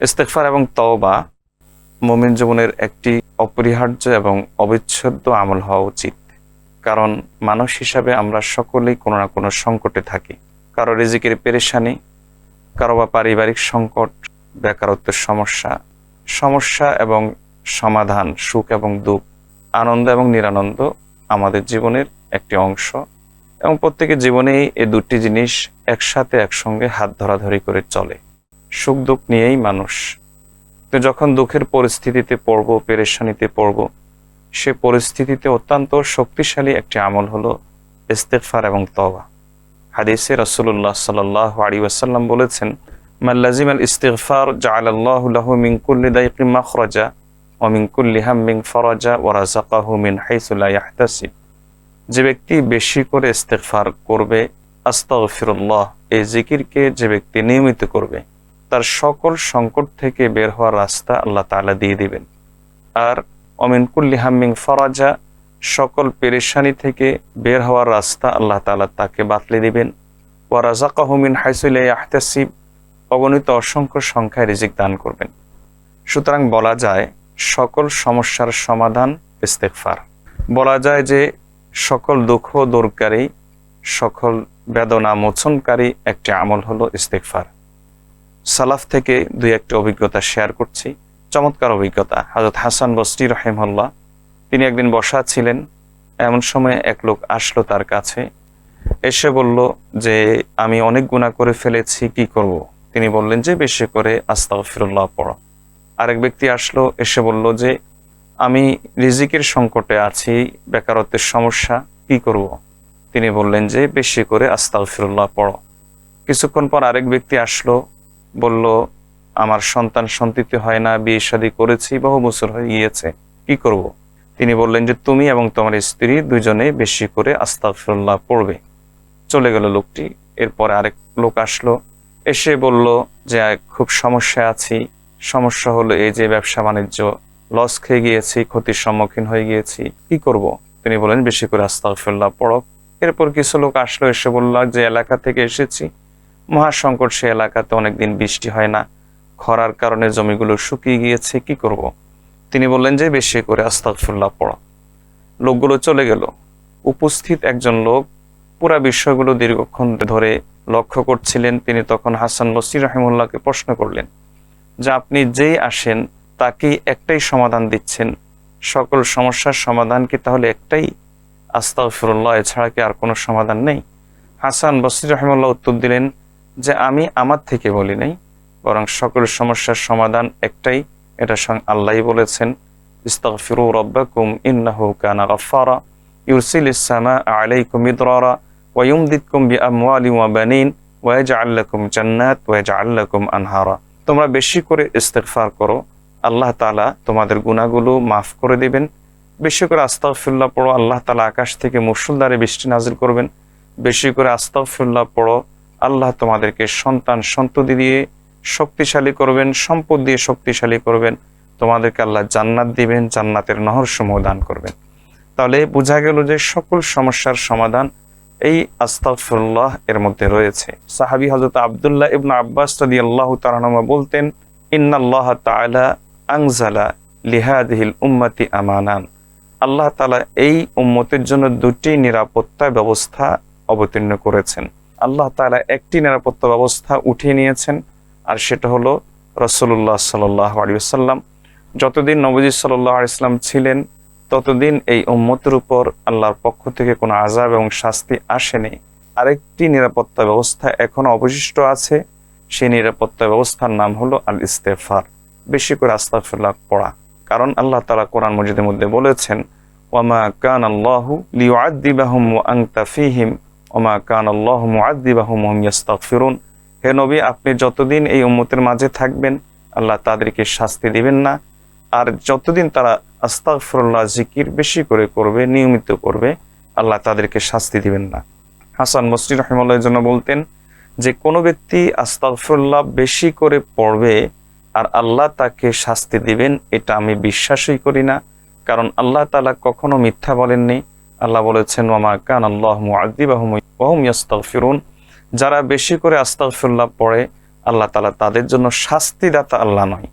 ইস্তেকফার এবং তওবা মোমিন জীবনের একটি অপরিহার্য এবং অবিচ্ছেদ্য আমল হওয়া উচিত। কারণ মানুষ হিসাবে আমরা সকলেই কোনো না কোনো সংকটে থাকি। কারও রিজিকের পেরেশানি, কারও বা পারিবারিক সংকট, বেকারত্বের সমস্যা সমস্যা এবং সমাধান, সুখ এবং দুঃখ, আনন্দ এবং নিরানন্দ আমাদের জীবনের একটি অংশ এবং প্রত্যেকের জীবনেই এই দুটি জিনিস একসাথে একসঙ্গে হাত ধরাধরি করে চলে। সুখ দুঃখ নিয়েই মানুষ। তো যখন দুঃখের পরিস্থিতিতে পড়ব, পেরেশানিতে পড়ব, সে পরিস্থিতিতে অত্যন্ত শক্তিশালী একটি আমল হলো ইস্তেকফার এবং তওবা। হাদিসে রসুল্লাহ সাল্লাহ আলী ওয়াসাল্লাম বলেছেন মাল্লাজিম আল ইস্তেকফার কুল্লি দাইকিন মাখরাজা ওয়া মিন কুল্লি হাম্মিন ফরাজা ওয়া রাযাকাহু মিন হাইসু লা ইয়াহতাসিব যে ব্যক্তি বেশি করে ইস্তেকফার করবে, আস্তাগফিরুল্লাহ, এই জিকিরকে যে ব্যক্তি নিয়মিত করবে তার সকল সংকট থেকে বের হওয়ার রাস্তা আল্লাহ তাআলা দিয়ে দিবেন। আর অমিন কুল্লি হাম্মিং ফরাজা, সকল পেরেশানি থেকে বের হওয়ার রাস্তা আল্লাহ তাআলা তাকে বাতলে দিবেন। ওয়ারাজাকাহমিন হাইসুলাই আহতাসিব অগণিত অসংখ্য সংখ্যায় রিজিক দান করবেন। সুতরাং বলা যায়, সকল সমস্যার সমাধান ইস্তেকফার বলা যায় যে, সকল দুঃখ দূরকারী সকল বেদনা মোচনকারী একটি আমল হলো ইস্তেকফার সালাফ থেকে দুই একটি অভিজ্ঞতা শেয়ার করছি চমৎকার অভিজ্ঞতা হজরত হাসান বস্তি রহেমল্লাহ তিনি একদিন বসা ছিলেন, এমন সময় এক লোক আসলো তার কাছে, এসে বলল যে, আমি অনেক গুণা করে ফেলেছি, কি করব। তিনি বললেন যে, বেশি করে আস্তাগফিরুল্লাহ পড়ো আরেক ব্যক্তি আসলো, এসে বলল যে, আমি রিজিকের সংকটে আছি, বেকারত্বের সমস্যা, কি করব। তিনি বললেন যে, বেশি করে আস্তাগফিরুল্লাহ পড়ো কিছুক্ষণ পর আরেক ব্যক্তি আসলো বলল, আমার সন্তান সন্তিতে হয় না, বিয়ে শাদী করেছি, বহু বছর হয়ে গিয়েছে, কি করব। তিনি বললেন যে, তুমি এবং তোমার স্ত্রী দুজনে বেশি করে আস্তাগফিরুল্লাহ পড়বে চলে গেল লোকটি এরপরে আরেক লোক আসলো, এসে বলল যে খুব সমস্যা আছি সমস্যা হলো এই যে, ব্যবসা বাণিজ্য লস খেয়ে গিয়েছি, ক্ষতির সম্মুখীন হয়ে গিয়েছি, কি করব। তিনি বলেন বেশি করে আস্তাগফিরুল্লাহ পড়ো এরপর কিছু লোক আসলো, এসে বলল যে এলাকা থেকে এসেছি মহাসংকট সে এলাকাতে অনেকদিন বৃষ্টি হয় না। খরার কারণে জমিগুলো শুকিয়ে গিয়েছে, কি করব। তিনি বললেন যে, বেশি করে আস্তাগফিরুল্লাহ পড়ো। লোকগুলো চলে গেল। উপস্থিত একজন লোক পুরা বিষয়গুলো দীর্ঘক্ষণ ধরে লক্ষ্য করছিলেন। তিনি তখন হাসান বসির রাহিমুল্লাহকে প্রশ্ন করলেন, যে আপনি যেই আসেন, তাকেই একটাই সমাধান দিচ্ছেন। সকল সমস্যার সমাধান কি তাহলে একটাই? আস্তাগফিরুল্লাহ, এছাড়া কি আর কোনো সমাধান নেই? হাসান বসির রহমুল্লাহ উত্তর দিলেন যে আমি আমার থেকে বলি নাই, বরং সকল সমস্যার সমাধান একটাই, এটা স্বয়ং আল্লাহ বলেছেন, ইস্তাগফিরু রাব্বাকুম ইন্নাহু কানা গাফফারা ইউরসিলিস সামা আলাইকুম ইদরারা ওয়া ইউমদিদকুম বিআমওয়ালিন ওয়া বানিন, ওয়া ইয়াজআল লাকুম জান্নাত ওয়া ইয়াজআল লাকুম আনহারা। তোমরা বেশি করে ইস্তেগফার করো, আল্লাহ তাআলা তোমাদের গুনাহগুলো মাফ করে দিবেন। বেশি করে আস্তাগফিরুল্লাহ পড়ো, আল্লাহ তাআলা আকাশ থেকে মুসুলধারে বৃষ্টি নাজিল করবেন। বেশি করে আস্তাগফিরুল্লাহ পড়ো আল্লাহ তোমাদেরকে সন্তান সন্ততি দিয়ে শক্তিশালী করবেন, সম্পদ দিয়ে শক্তিশালী করবেন। তোমাদেরকে আল্লাহ জান্নাত দিবেন, জান্নাতের নহর সমূহ দান করবেন। তাহলে বোঝা গেল যে সকল সমস্যার সমাধান এই আস্তাগফিরুল্লাহ এর মধ্যে রয়েছে। সাহাবী হযরত আবদুল্লাহ ইবনে আব্বাস আল্লাহ তাআলা বলতেন, ইন্নাল্লাহ তাআলা আংজালা লিহাদিহিল উম্মতি আমানান। আল্লাহ তাআলা এই উম্মতের জন্য দুটি নিরাপত্তা ব্যবস্থা অবতীর্ণ করেছেন। আল্লাহ তাআলা একটি নিরাপত্তা ব্যবস্থা উঠিয়ে নিয়েছেন, আর সেটা হলো রসুল্লাহ সাল্লাহ আলিয়াল্লাম যতদিন নবজি সাল্লাহ ইসলাম ছিলেন, ততদিন এই উম্মতের উপর আল্লাহর পক্ষ থেকে কোনো আজাব এবং শাস্তি আসেনি। আরেকটি নিরাপত্তা ব্যবস্থা এখনও অবশিষ্ট আছে, সেই নিরাপত্তা ব্যবস্থার নাম হলো আল ইস্তেফার বেশি করে আস্তাফুল্লাহ পড়া। কারণ আল্লাহ তালা কোরআন মজিদের মধ্যে বলেছেন ওয়ামা কান আল্লাহু ওয়া আনতা ফীহিম ওমা কান আল্লাহ মুআদ্দিবাহুম হে নবী, আপনি যতদিন এই উম্মতের মাঝে থাকবেন, আল্লাহ তাদেরকে শাস্তি দিবেন না। আর যতদিন তারা আস্তাগফিরুল্লাহ জিকির বেশি করে করবে, নিয়মিত করবে, আল্লাহ তাদেরকে শাস্তি দিবেন না। হাসান মসজিদ রহিমুল্লাহর জন্য বলতেন যে, কোনো ব্যক্তি আস্তাগফিরুল্লাহ বেশি করে পড়বে আর আল্লাহ তাকে শাস্তি দিবেন, এটা আমি বিশ্বাসই করি না। কারণ আল্লাহ তালা কখনো মিথ্যা বলেননি। আল্লাহ বলেছেন ওমা কান আল্লাহ মুআদ্দিবাহুম ওয়া হুম ইয়াস্তাগফিরুন। যারা বেশি করে আস্তাগফিরুল্লাহ পড়ে, আল্লাহ তালা তাদের জন্য শাস্তিদাতা আল্লাহ নয়।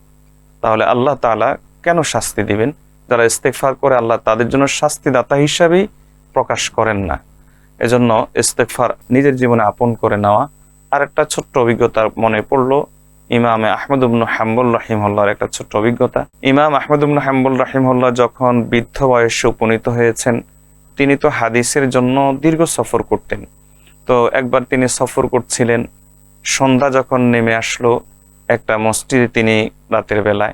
তাহলে আল্লাহ তালা কেন শাস্তি দিবেন? যারা ইস্তেকফার করে, আল্লাহ তাদের জন্য শাস্তিদাতা হিসাবেই প্রকাশ করেন না। এজন্য ইস্তেকফার নিজের জীবনে আপন করে নেওয়া। আর একটা ছোট্ট অভিজ্ঞতা মনে পড়ল, ইমামে আহমদুবনু হাম্বুল রাহিমহল্লার একটা ছোট্ট অভিজ্ঞতা। ইমাম আহমদুবনু হাম্বুল রাহিমহল্লা যখন বৃদ্ধ বয়সে উপনীত হয়েছেন তিনি তো হাদিসের জন্য দীর্ঘ সফর করতেন। তো একবার তিনি সফর করছিলেন, সন্ধ্যা যখন নেমে আসলো, একটা মসজিদে তিনি রাতের বেলায়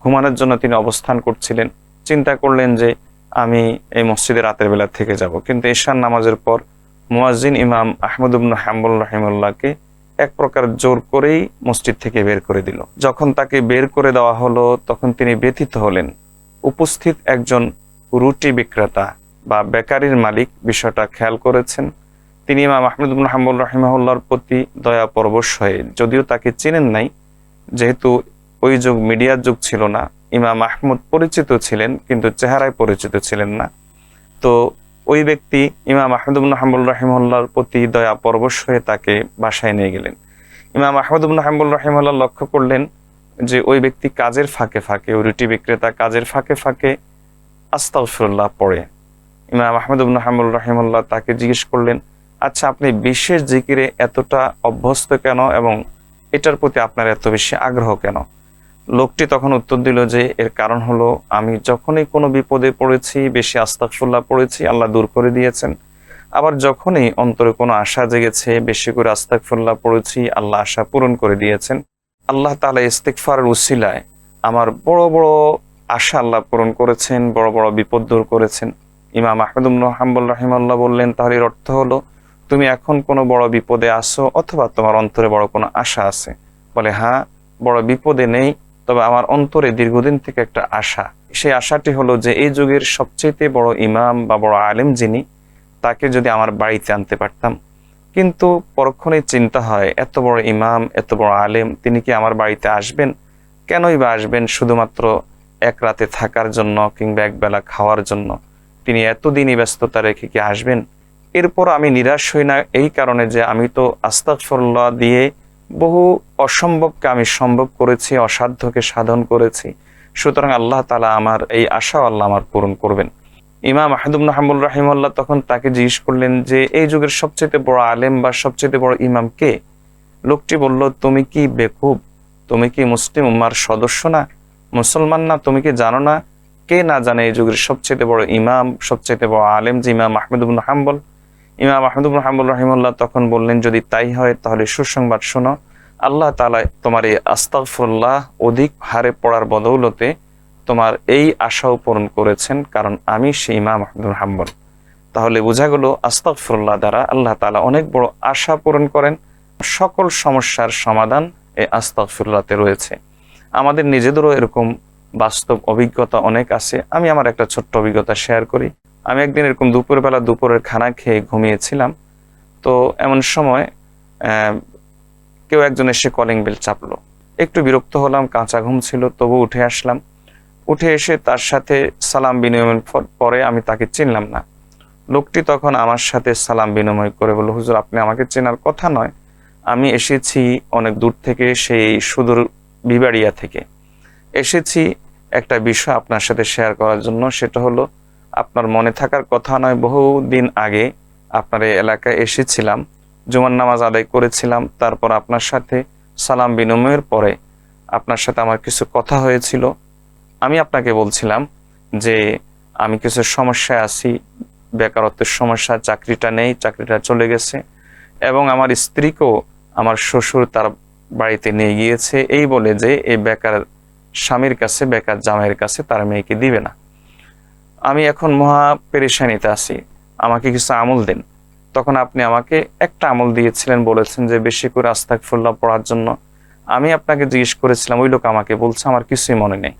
ঘুমানোর জন্য তিনি অবস্থান করছিলেন। চিন্তা করলেন যে, আমি এই মসজিদে রাতের বেলা থেকে যাব। কিন্তু ঈশান নামাজের পর মুয়াজ্জিন ইমাম আহমদুবনু হাম্বুল রাহিমুল্লাহকে এক প্রকার জোর করেই মসজিদ থেকে বের করে দিল। যখন তাকে বের করে দেওয়া হলো, তখন তিনি ব্যথিত হলেন। উপস্থিত একজন রুটি বিক্রেতা বা বেকারির মালিক বিষয়টা খেয়াল করেছেন। তিনি ইমাম আহমদুল হাম্বুল রহিমাহুল্লার প্রতি দয়া পরবশ হয়ে, যদিও তাকে চেনেন নাই, যেহেতু ওই যুগ মিডিয়ার যুগ ছিল না, ইমাম আহমদ পরিচিত ছিলেন, কিন্তু চেহারায় পরিচিত ছিলেন না। তো ওই ব্যক্তি ইমাম আহমদুল হাম্বুল রহিমুল্লাহর প্রতি দয়া পরবশ হয়ে তাকে বাসায় নিয়ে গেলেন। ইমাম আহমদুল হাম্বুল রহিমুল্লাহ লক্ষ্য করলেন যে ওই ব্যক্তি কাজের ফাঁকে ফাঁকে, ওই রুটি বিক্রেতা কাজের ফাঁকে ফাঁকে আস্তাফুল্লাহ পড়ে। ইমাম আহমদুল হাম্বুল রহিমুল্লাহ তাকে জিজ্ঞেস করলেন আচ্ছা আপনি বিশেষ জিকিরে এতটা অভ্যস্ত কেন এবং এটার প্রতি আপনার এত বেশি আগ্রহ কেন? লোকটি তখন উত্তর দিল যে, এর কারণ হলো আমি যখনই কোনো বিপদে পড়েছি, বেশি আস্তাকফুল্লাহ পড়েছি, আল্লাহ দূর করে দিয়েছেন। আবার যখনই অন্তরে কোনো আশা জেগেছে, বেশি করে আস্তাকফুল্লাহ পড়েছি, আল্লাহ আশা পূরণ করে দিয়েছেন। আল্লাহ তালা ইস্তেকফারের উসিলায় আমার বড় বড় আশা আল্লাহ পূরণ করেছেন, বড় বড় বিপদ দূর করেছেন। ইমাম আহমদুল হাম্বুল রাহিমাল্লাহ বললেন, তাহলে এর অর্থ হলো, তুমি এখন কোনো বড় বিপদে আসো অথবা তোমার অন্তরে বড় কোনো আশা আছে? বলে হ্যাঁ বড় বিপদে নেই, তবে আমার অন্তরে দীর্ঘদিন থেকে একটা আশা। সেই আশাটি হলো যে, এই যুগের সবচেয়ে বড় ইমাম বা বড় আলেম যিনি, তাকে যদি আমার বাড়িতে আনতে পারতাম। কিন্তু পরক্ষণে চিন্তা হয়, এত বড় ইমাম, এত বড় আলেম, তিনি কি আমার বাড়িতে আসবেন? কেনই বা আসবেন শুধুমাত্র এক রাতে থাকার জন্য কিংবা একবেলা খাওয়ার জন্য? তিনি এতদিনই ব্যস্ততা রেখে কি আসবেন? এরপর আমি নিরাশ হই না এই কারণে যে আমি তো আস্তাকফরল্লাহ দিয়ে বহু অসম্ভবকে আমি সম্ভব করেছি, অসাধ্যকে সাধন করেছি। সুতরাং আল্লাহ তালা আমার এই আশাও আল্লাহ আমার পূরণ করবেন। ইমাম আহাদুব হামুল রাহিমুল্লাহ তখন তাকে জিজ্ঞেস করলেন যে, এই যুগের সবচেয়ে বড় আলেম বা সবচেয়ে বড় ইমাম কে? লোকটি বলল, তুমি কি বেকুব? তুমি কি মুসলিম উম্মার সদস্য না? মুসলমান না? তুমি কি জানো না? কে না জানে এই যুগের সবচেয়ে বড় ইমাম সবচেয়ে বড় আলেম যে ইমাম আহমেদুল হাম্বল? ইমাম আহমদুল হাম্বুল রহিমুল্লাহ তখন বললেন, যদি তাই হয়, তাহলে সুসংবাদ শোনো। আল্লাহ তালা তোমার এই আস্তাফুল্লাহ অধিক হারে পড়ার বদৌলতে তোমার এই আশাও পূরণ করেছেন, কারণ আমি সেই ইমাম আহমেদুল হাম্বল। তাহলে বোঝা গেল আস্তাফুল্লাহ দ্বারা আল্লাহ তালা অনেক বড় আশা পূরণ করেন। সকল সমস্যার সমাধান এই আস্তাফুল্লাহতে রয়েছে। আমাদের নিজেদেরও এরকম বাস্তব অভিজ্ঞতা অনেক আছে। আমি আমার একটা ছোট্ট অভিজ্ঞতা শেয়ার করি। আমি একদিন এরকম দুপুরবেলা দুপুরের খানা খেয়ে ঘুমিয়েছিলাম। তো এমন সময় কেউ একজন এসে কলিং বেল চাপলো। একটু বিরক্ত হলাম, কাঁচা ঘুম ছিল, তবু উঠে আসলাম। উঠে এসে তার সাথে সালাম বিনিময় পরে আমি তাকে চিনলাম না। লোকটি তখন আমার সাথে সালাম বিনিময় করে বলল, হুজুর, আপনি আমাকে চেনার কথা নয়। আমি এসেছি অনেক দূর থেকে, সেই সুদূর বিবাড়িয়া থেকে। এসেছি একটা বিষয় আপনার সাথে শেয়ার করার জন্য। সেটা হলো, আপনার মনে থাকার কথা নয় বহু দিন আগে আপনার এই এলাকায় এসেছিলাম। জুমার নামাজ আদায় করেছিলাম, তারপর আপনার সাথে সালাম বিনিময়ের পরে আপনার সাথে আমার কিছু কথা হয়েছিল। আমি আপনাকে বলছিলাম যে, আমি কিছু সমস্যায় আছি, বেকারত্বের সমস্যা, চাকরিটা নেই, চাকরিটা চলে গেছে এবং আমার স্ত্রীকেও আমার শ্বশুর তার বাড়িতে নিয়ে গিয়েছে। এই বলে যে, এই বেকার স্বামীর কাছে, বেকার জামাইয়ের কাছে তার মেয়েকে দিবে না। আমি এখন মহা পেরেশানিতে আছি, আমাকে কিছু আমল দিন। তখন আপনি আমাকে একটা আমল দিয়েছিলেন, বলেছেন যে, বেশি করে আস্তাক ফুল্লাহ পড়ার জন্য। আমি আপনাকে জিজ্ঞেস করেছিলাম, ওই লোক আমাকে বলছে, আমার কিছুই মনে নেই।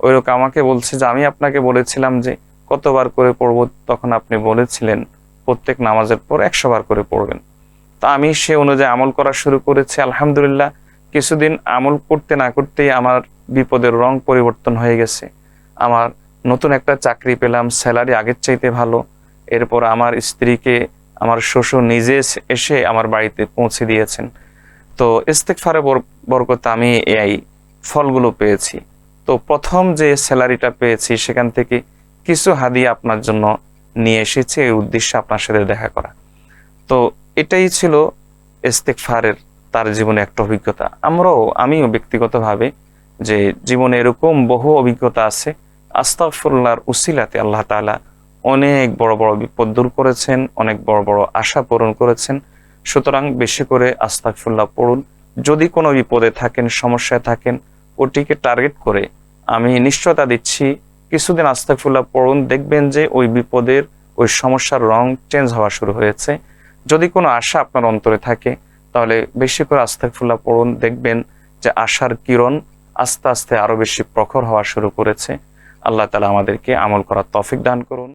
ওই লোক আমাকে বলছে যে, আমি আপনাকে বলেছিলাম যে, কতবার করে পড়ব? তখন আপনি বলেছিলেন, প্রত্যেক নামাজের পর একশো বার করে পড়বেন। তা আমি সে অনুযায়ী আমল করা শুরু করেছি, আলহামদুলিল্লাহ। কিছুদিন আমল করতে না করতেই আমার বিপদের রং পরিবর্তন হয়ে গেছে। আমার নতুন একটা চাকরি পেলাম, স্যালারি আগের চাইতে ভালো। এরপর আমার স্ত্রীকে, আমার শ্বশুর নিজে এসে আমার বাড়িতে পৌঁছে দিয়েছেন। তো ইস্তেকফারে বরকতে আমি এই ফলগুলো পেয়েছি। তো প্রথম যে স্যালারিটা পেয়েছি, সেখান থেকে কিছু হাদিয়া আপনার জন্য নিয়ে এসেছি, এই উদ্দেশ্যে আপনার সাথে দেখা করা। তো এটাই ছিল ইস্তেকফারের তার জীবনে একটা অভিজ্ঞতা। আমরাও, আমিও ব্যক্তিগতভাবে যে জীবনে এরকম বহু অভিজ্ঞতা আছে। আস্তাফুল্লাহর উসিলাতে আল্লাহ তাআলা অনেক বড় বড় বিপদ দূর করেছেন, অনেক বড় বড় আশা পূরণ করেছেন। সুতরাং বেশি করে আস্তাকফুল্লাহ পড়ুন। যদি কোনো বিপদে থাকেন, সমস্যায় থাকেন, ওটিকে টার্গেট করে আমি নিশ্চয়তা দিচ্ছি, কিছুদিন আস্তাকফুল্লাহ পড়ুন, দেখবেন যে ওই বিপদের, ওই সমস্যার রং চেঞ্জ হওয়া শুরু হয়েছে। যদি কোনো আশা আপনার অন্তরে থাকে, তাহলে বেশি করে আস্তাকফুল্লাহ পড়ুন, দেখবেন যে আশার কিরণ আস্তে আস্তে আরও বেশি প্রখর হওয়া শুরু করেছে। আল্লাহ তালা আমাদেরকে আমল করার তফিক দান করুন।